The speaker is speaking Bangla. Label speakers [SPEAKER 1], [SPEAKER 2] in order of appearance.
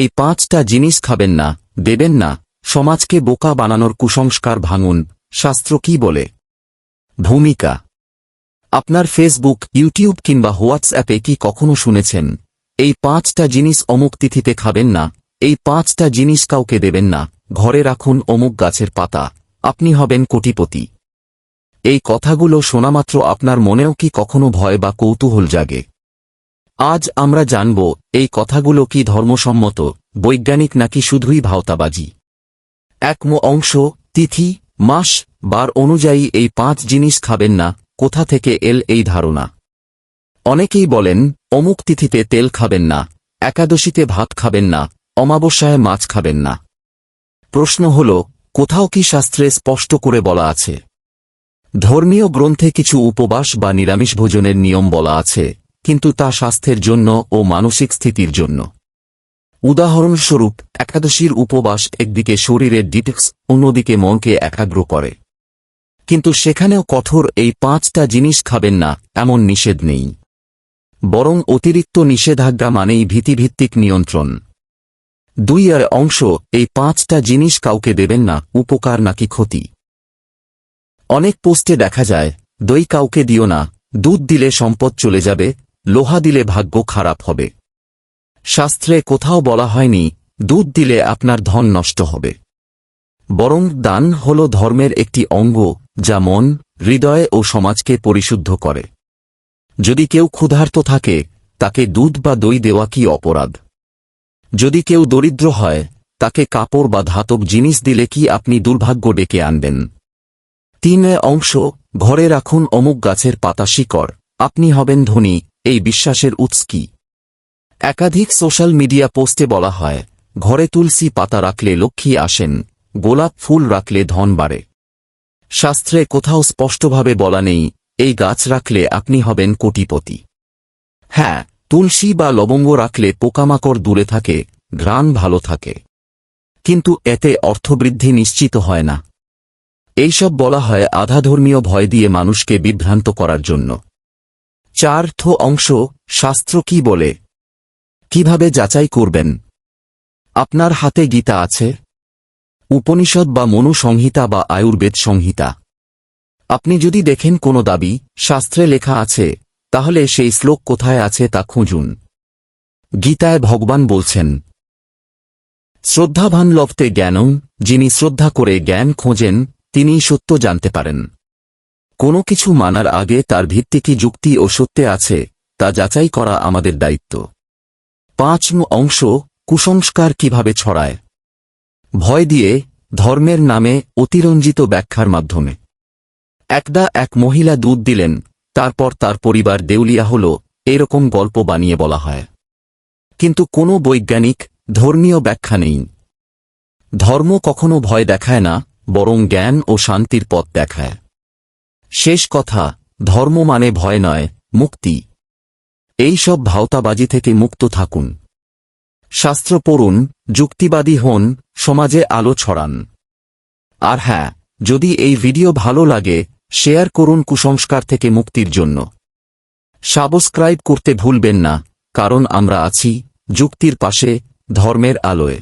[SPEAKER 1] এই পাঁচটা জিনিস খাবেন না, দেবেন না, সমাজকে বোকা বানানোর কুসংস্কার ভাঙুন, শাস্ত্র কি বলে? ভূমিকা। আপনার ফেসবুক ইউটিউব কিংবা হোয়াটসঅ্যাপে কি কখনো শুনেছেন? এই পাঁচটা জিনিস অমুক তিথিতে খাবেন না, এই পাঁচটা জিনিস কাউকে দেবেন না, ঘরে রাখুন অমুক গাছের পাতা, আপনি হবেন কোটিপতি। এই কথাগুলো শোনামাত্র আপনার মনেও কি কখনো ভয় বা কৌতূহল জাগে? আজ আমরা জানব, এই কথাগুলো কি ধর্মসম্মত, বৈজ্ঞানিক নাকি শুধুই ভাওতাবাজি? এক ম অংশ, তিথি, মাস, বার অনুযায়ী এই পাঁচ জিনিস খাবেন না, কোথা থেকে এল এই ধারণা? অনেকেই বলেন, অমুক তিথিতে তেল খাবেন না, একাদশীতে ভাত খাবেন না, অমাবস্যায় মাছ খাবেন না। প্রশ্ন হল, কোথাও কি শাস্ত্রে স্পষ্ট করে বলা আছে? ধর্মীয় গ্রন্থে কিছু উপবাস বা নিরামিষ ভোজনের নিয়ম বলা আছে। কিন্তু তা স্বাস্থ্যের জন্য ও মানসিক স্থিতির জন্য। উদাহরণস্বরূপ, একাদশীর উপবাস একদিকে শরীরের ডিটেক্স, অন্যদিকে মনকে একাগ্র করে। কিন্তু সেখানেও কঠোর এই পাঁচটা জিনিস খাবেন না, এমন নিষেধ নেই। বরং অতিরিক্ত নিষেধাজ্ঞা মানেই ভীতিভিত্তিক নিয়ন্ত্রণ। দুই আর অংশ, এই পাঁচটা জিনিস কাউকে দেবেন না, উপকার নাকি ক্ষতি। অনেক পোস্টে দেখা যায়, দই কাউকে দিও না, দুধ দিলে সম্পদ চলে যাবে লোহা দিলে ভাগ্য খারাপ হবে। শাস্ত্রে কোথাও বলা হয়নি, দুধ দিলে আপনার ধন নষ্ট হবে। বরং দান হল ধর্মের একটি অঙ্গ, যা মন, হৃদয় ও সমাজকে পরিশুদ্ধ করে। যদি কেউ ক্ষুধার্ত থাকে, তাকে দুধ বা দই দেওয়া কি অপরাধ? যদি কেউ দরিদ্র হয়, তাকে কাপড় বা ধাতব জিনিস দিলে কি আপনি দুর্ভাগ্য ডেকে আনবেন? তিন অংশ, ঘরে রাখুন অমুক গাছের পাতা শিকড়, আপনি হবেন ধনী এই বিশ্বাসের উৎস কি? একাধিক সোশ্যাল মিডিয়া পোস্টে বলা হয়, ঘরে তুলসী পাতা রাখলে লক্ষ্মী আসেন, গোলাপ ফুল রাখলে ধন বাড়ে। শাস্ত্রে কোথাও স্পষ্টভাবে বলা নেই, এই গাছ রাখলে আপনি হবেন কোটিপতি। হ্যাঁ তুলসী বা লবঙ্গ রাখলে পোকামাকড় দূরে থাকে, ঘ্রাণ ভালো থাকে। কিন্তু এতে অর্থবৃদ্ধি নিশ্চিত হয় না। এইসব বলা হয় আধাধর্মীয় ভয় দিয়ে মানুষকে বিভ্রান্ত করার জন্য। চার্থ অংশ শাস্ত্র কি বলে? কীভাবে যাচাই করবেন? আপনার হাতে গীতা আছে? উপনিষদ বা মনু সংহিতা বা আয়ুর্বেদ সংহিতা। আপনি যদি দেখেন কোনো দাবি, শাস্ত্রে লেখা আছে, তাহলে সেই শ্লোক কোথায় আছে তা খুঁজুন। গীতায় ভগবান বলছেন শ্রদ্ধাভান লভতে জ্ঞানং, যিনি শ্রদ্ধা করে জ্ঞান খোঁজেন, তিনিই সত্য জানতে পারেন। কোনো কিছু মানার আগে তার ভিত্তি কি যুক্তি ও সত্যে আছে, তা যাচাই করা আমাদের দায়িত্ব। পাঁচম অংশ, কুসংস্কার কীভাবে ছড়ায়। ভয় দিয়ে, ধর্মের নামে অতিরঞ্জিত ব্যাখ্যার মাধ্যমে। একদা এক মহিলা দুধ দিলেন, তারপর তার পরিবার দেউলিয়া হল, এরকম গল্প বানিয়ে বলা হয়। কিন্তু কোনো বৈজ্ঞানিক, ধর্মীয় ব্যাখ্যা নেই। ধর্ম কখনো ভয় দেখায় না, বরং জ্ঞান ও শান্তির পথ দেখায়। শেষ কথা, ধর্ম মানে ভয় নয়, মুক্তি। এই সব ভাওতাবাজি থেকে মুক্ত থাকুন। শাস্ত্র পড়ুন, যুক্তিবাদী হন, সমাজে আলো ছড়ান। আর হ্যাঁ যদি এই ভিডিও ভালো লাগে, শেয়ার করুন কুসংস্কার থেকে মুক্তির জন্য। সাবস্ক্রাইব করতে ভুলবেন না, কারণ আমরা আছি যুক্তির পাশে, ধর্মের আলোয়।